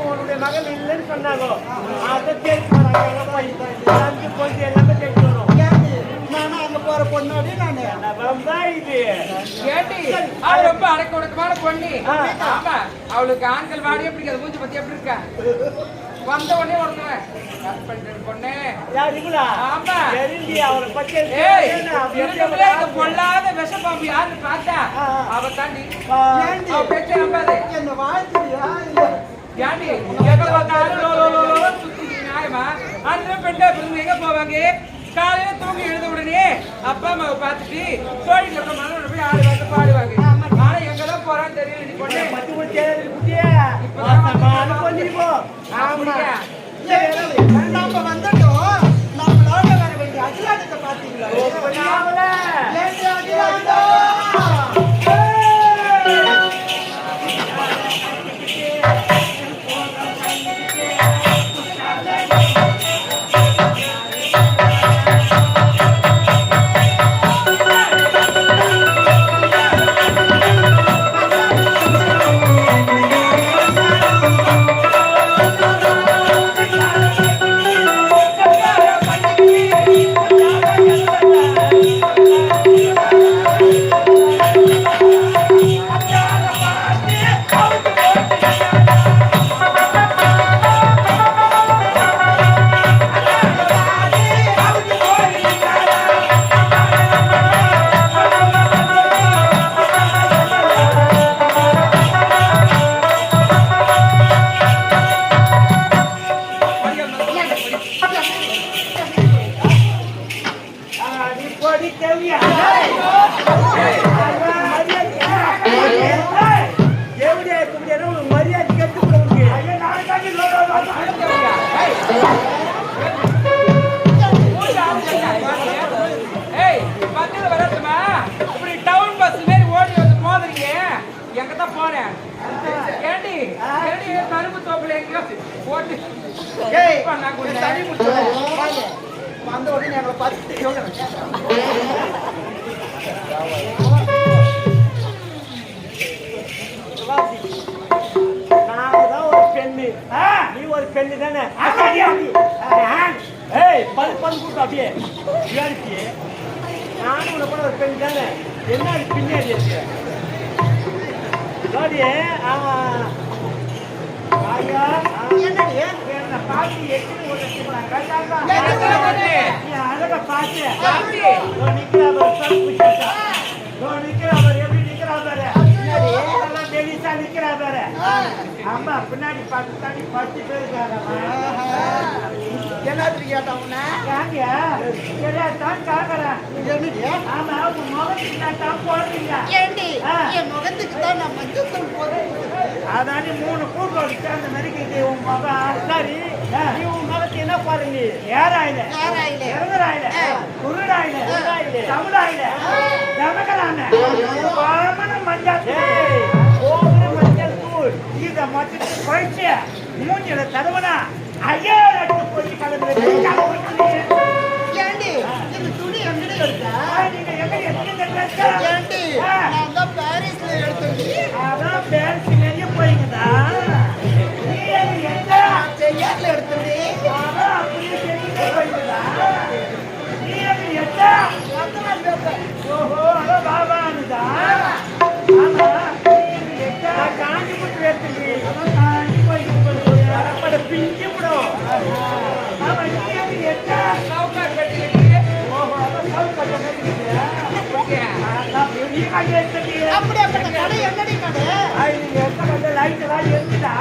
உன்னுடைய மகள் இல்லைன்னு சொன்னாங்க அதை தேடி அங்கே போய் எல்லாமே வரும் நானும் அங்கே போகிற பொண்ணோடி நான் இது ஏடி அது ரொம்ப அடக்க உடக்கமான பொண்ணு ஆமா அவளுக்கு ஆண்கள் வாடியே எப்படி மூஞ்சி பத்தி எப்படி இருக்கா வந்த உடனே ஒருத்தவன் ஹஸ்பண்ட் பொண்ணு. யாருங்களா ஆமா. தெரிஞ்சு அவளை பத்தி ஏய் தெரிஞ்சு எனக்குள்ளே இந்த பொல்லாத விஷப்பாம்பு யாருன்னு பார்த்தா. அவ தாண்டி. அவ பேச்ச நம்பாது என்ன வாழ்த்துறியா ஏண்டி எங்க பார்த்தாலும் லோ, லோ, லோ, லோ, சுத்திட்டு நியாயமா? அந்த பெண்ணா பிறந்து எங்க போவாங்க? காலையில தூங்கி எழுத உடனே அப்பா அம்மாவை பார்த்துட்டு தோழி சொல்ற மனோட போய் ஆடு வந்து பாடுவாங்க. ஆனா எங்கதான் போறான்னு தெரியல நீ பொண்ணு. பத்தி குட்டியே. ஆமா. தோப்புல எங்கேயோ இந்த தண்ணி குடிச்சோம். வாங்க. வந்த உடனே எங்களை பார்த்து எவ்வளவு நான் தான் ஒரு பெண்ணு நீ ஒரு பெண்ணு தானே ஏய் பல் பல் அப்படியே வியாரிச்சு நானும் கூட ஒரு பெண் தானே என்ன பின்னாடி இருக்கு சாரி ஆமா, பின்னாடி பத்து தண்ணி பத்து பேர் இருக்காங்கம்மா. என்னத்துக்கு கேட்டா உன்னை? ஏங்க? சரியாத்தான் கேக்குறேன். என்னடி? ஆமா, உன் முகத்துக்கு தான் போடுறீங்க. என் முகத்துக்கு தான் நான் மஞ்சள். அதானே மூணு கூட்டோடு சேர்ந்த மாதிரி இருக்குது உன் முகம். சரி, நீ உன் முகத்துக்கு என்ன பாருங்க ஏறாயில. இறங்குறாயில. குருடாயில. தமிழாயில பாமன மஞ்சள் ஓவரு மஞ்சள் தூள் இத மொத்தத்தை குழைச்சு மூஞ்சில தடவனா ஐயா ரெண்டு போய் கலந்து ஏண்டி? இந்த துணி எங்கடி எடுத்த? நீங்க எங்க எங்க அப்படி அப்படி கடை என்னடி கடை நீங்க எத்தனை லைட் எல்லாம் எடுத்துட்டா